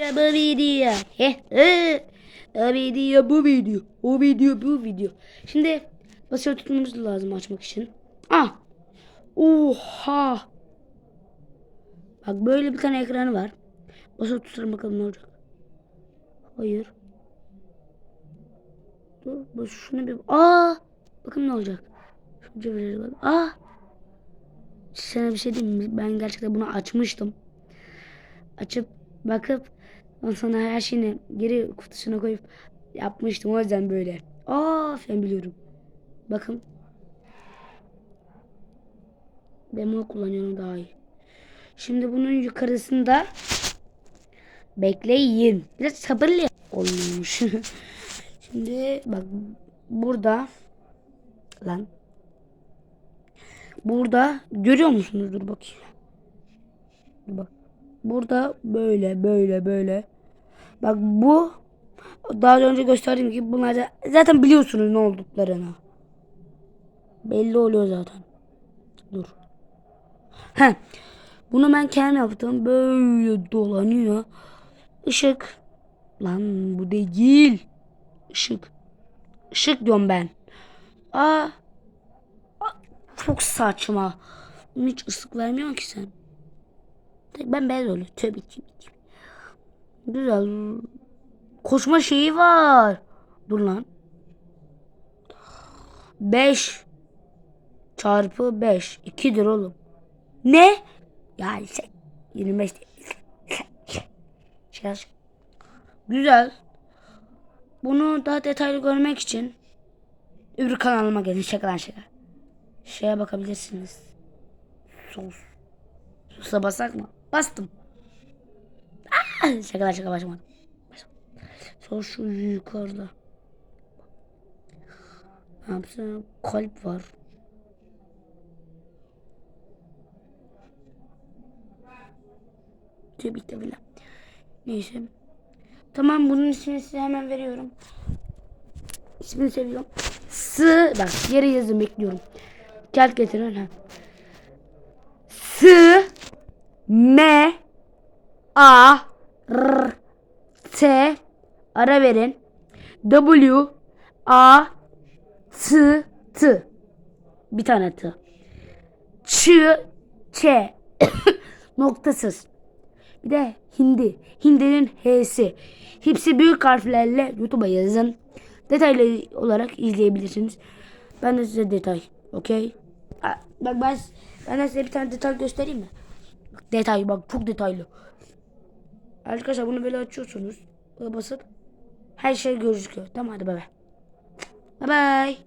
Ya bu video. He, he. Video bu video. O video bu video. Şimdi basılı tutmamız lazım açmak için. Ah. Oha. Bak böyle bir tane ekranı var. Basılı tutalım bakalım ne olacak. Hayır. Dur bu şunu bir... Aa! Bakın ne olacak. Şu cevherleri bak. Aa! Sana bir şey diyeyim mi? Ben gerçekten bunu açmıştım. Açıp bakıp ondan sonra her şeyini geri kutusuna koyup yapmıştım. O yüzden böyle. Aa ben biliyorum. Bakın. Bunu kullanıyorum daha iyi. Şimdi bunun yukarısında bekleyin. Biraz sabırlı olmuş. Şimdi bak burada lan burada görüyor musunuz? Dur bakayım. Dur bak. Burada böyle böyle böyle. Bak bu daha önce gösterdiğim gibi bunlar zaten biliyorsunuz ne olduklarını. Belli oluyor zaten. Dur. He. Bunu ben kendim yaptım. Böyle dolanıyor. Işık. Lan bu değil. Işık. Işık diyorum ben. Aa. Aa, Çok saçma. Hiç ıslık vermiyor ki sen. Ben beyaz oluyor. Tövbe ki. Güzel. Koşma şeyi var. Dur lan. 5 çarpı 5. 2'dir oğlum. Ne? Ya şey 25 değil. Şey. Güzel. Bunu daha detaylı görmek için öbür kanalıma gelin şaka lan şaka. Şeye bakabilirsiniz. Sos. Sosa basak mı? Bastım. Aa, şaka lan şaka başlamadım. Sos şu yukarıda. Ne yapsam? Kalp var. Tabii ki bile. Neyse. Tamam bunun ismini size hemen veriyorum. İsmini seviyorum. S bak yere yazın bekliyorum. Kağıt getirin ha. S M A R T ara verin. W A T T bir tane T. Ç Ç noktasız. Bir de hindi. Hindinin H'si. Hepsi büyük harflerle YouTube'a yazın. Detaylı olarak izleyebilirsiniz. Ben de size detay. Okey? Bak ben, ben de size bir tane detay göstereyim mi? Detay bak çok detaylı. Arkadaşlar bunu böyle açıyorsunuz. Böyle basıp her şey gözüküyor. Tamam hadi bay bay. Bay.